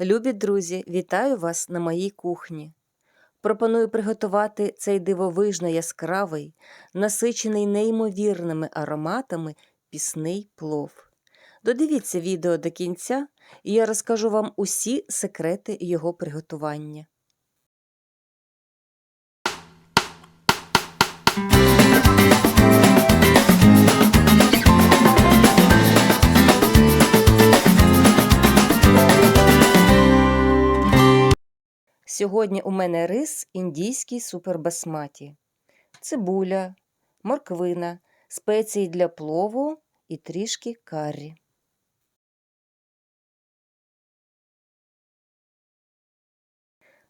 Любі друзі, вітаю вас на моїй кухні. Пропоную приготувати цей дивовижно яскравий, насичений неймовірними ароматами пісний плов. Додивіться відео до кінця, і я розкажу вам усі секрети його приготування. Сьогодні у мене рис індійський супербасматі, цибуля, морквина, спеції для плову і трішки каррі.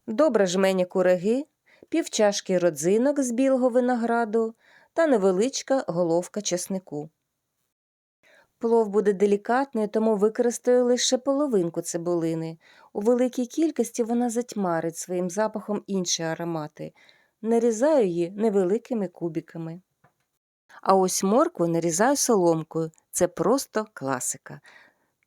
Добре жмені кураги, півчашки родзинок з білого винограду та невеличка головка чеснику. Плов буде делікатний, тому використаю лише половинку цибулини. У великій кількості вона затьмарить своїм запахом інші аромати. Нарізаю її невеликими кубиками. А ось моркву нарізаю соломкою. Це просто класика.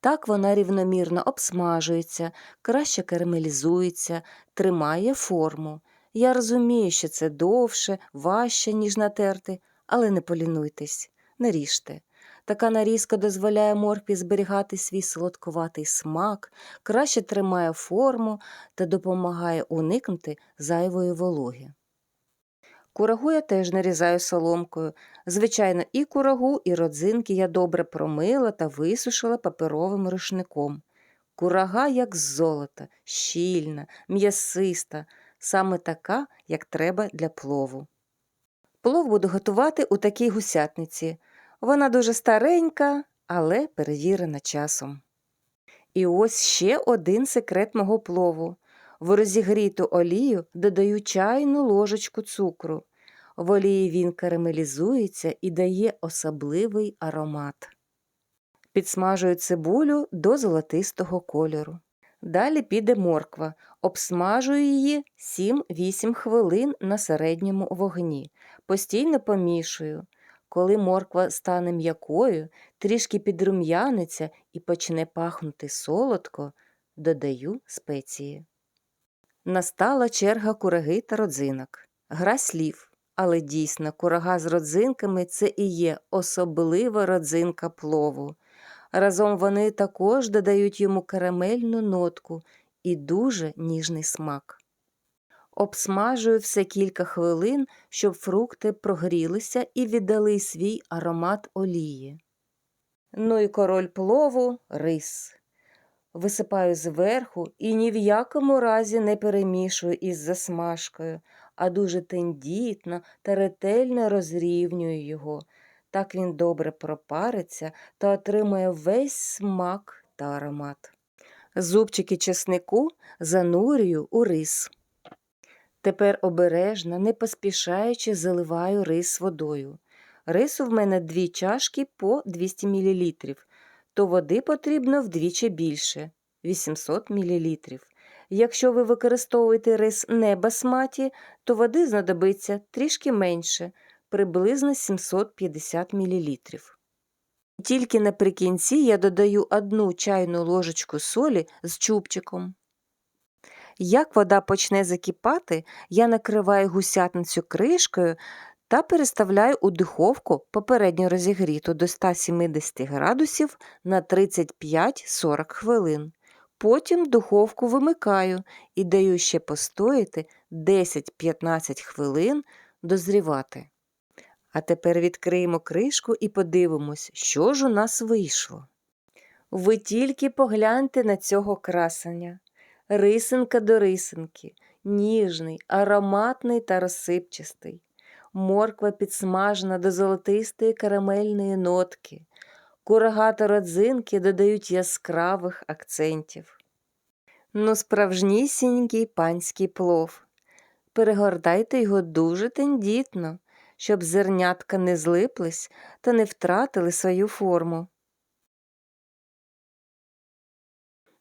Так вона рівномірно обсмажується, краще карамелізується, тримає форму. Я розумію, що це довше, важче, ніж натерти, але не полінуйтесь, не ріжте. Така нарізка дозволяє моркві зберігати свій солодкуватий смак, краще тримає форму та допомагає уникнути зайвої вологи. Курагу я теж нарізаю соломкою. Звичайно, і курагу, і родзинки я добре промила та висушила паперовим рушником. Курага, як з золота, щільна, м'ясиста, саме така, як треба для плову. Плов буду готувати у такій гусятниці. Вона дуже старенька, але перевірена часом. І ось ще один секрет мого плову. В розігріту олію додаю чайну ложечку цукру. В олії він карамелізується і дає особливий аромат. Підсмажую цибулю до золотистого кольору. Далі піде морква, обсмажую її 7-8 хвилин на середньому вогні. Постійно помішую. Коли морква стане м'якою, трішки підрум'яниться і почне пахнути солодко, додаю спеції. Настала черга кураги та родзинок. Гра слів, але дійсно курага з родзинками це і є особлива родзинка плову. Разом вони також додають йому карамельну нотку і дуже ніжний смак. Обсмажую все кілька хвилин, щоб фрукти прогрілися і віддали свій аромат олії. Ну і король плову рис. Висипаю зверху і ні в якому разі не перемішую із засмажкою, а дуже тендітно та ретельно розрівнюю його. Так він добре пропариться та отримає весь смак та аромат. Зубчики чеснику занурюю у рис. Тепер обережно, не поспішаючи, заливаю рис водою. Рису в мене дві чашки по 200 мл, то води потрібно вдвічі більше 800 мл. Якщо ви використовуєте рис не басматі, то води знадобиться трішки менше, приблизно 750 мл. Тільки наприкінці я додаю одну чайну ложечку солі з чубчиком. Як вода почне закипати, я накриваю гусятницю кришкою та переставляю у духовку попередньо розігріту до 170 градусів на 35-40 хвилин. Потім духовку вимикаю і даю ще постояти 10-15 хвилин дозрівати. А тепер відкриємо кришку і подивимось, що ж у нас вийшло. Ви тільки погляньте на цього красення рисинка до рисинки, ніжний, ароматний та розсипчастий, морква підсмажена до золотистої карамельної нотки, курага та родзинки додають яскравих акцентів. Ну, справжнісінький панський плов. Перегортайте його дуже тендітно, щоб зернятка не злиплись та не втратили свою форму.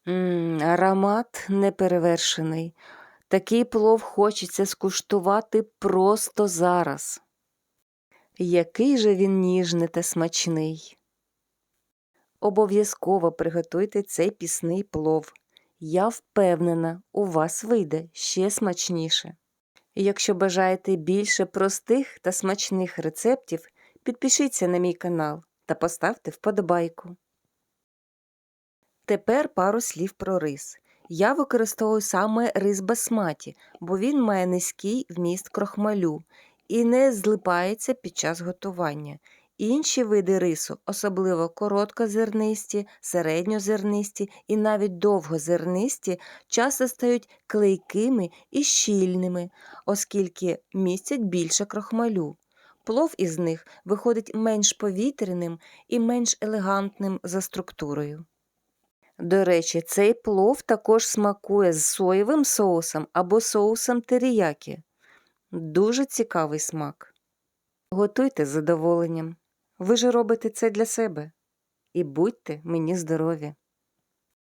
Аромат неперевершений. Такий плов хочеться скуштувати просто зараз. Який же він ніжний та смачний. Обов'язково приготуйте цей пісний плов. Я впевнена, у вас вийде ще смачніше. Якщо бажаєте більше простих та смачних рецептів, підпишіться на мій канал та поставте вподобайку. Тепер пару слів про рис. Я використовую саме рис басматі, бо він має низький вміст крохмалю і не злипається під час готування. Інші види рису, особливо короткозернисті, середньозернисті і навіть довгозернисті, часто стають клейкими і щільними, оскільки містять більше крохмалю. Плов із них виходить менш повітряним і менш елегантним за структурою. До речі, цей плов також смакує з соєвим соусом або соусом теріякі. Дуже цікавий смак. Готуйте з задоволенням. Ви ж робите це для себе. І будьте мені здорові!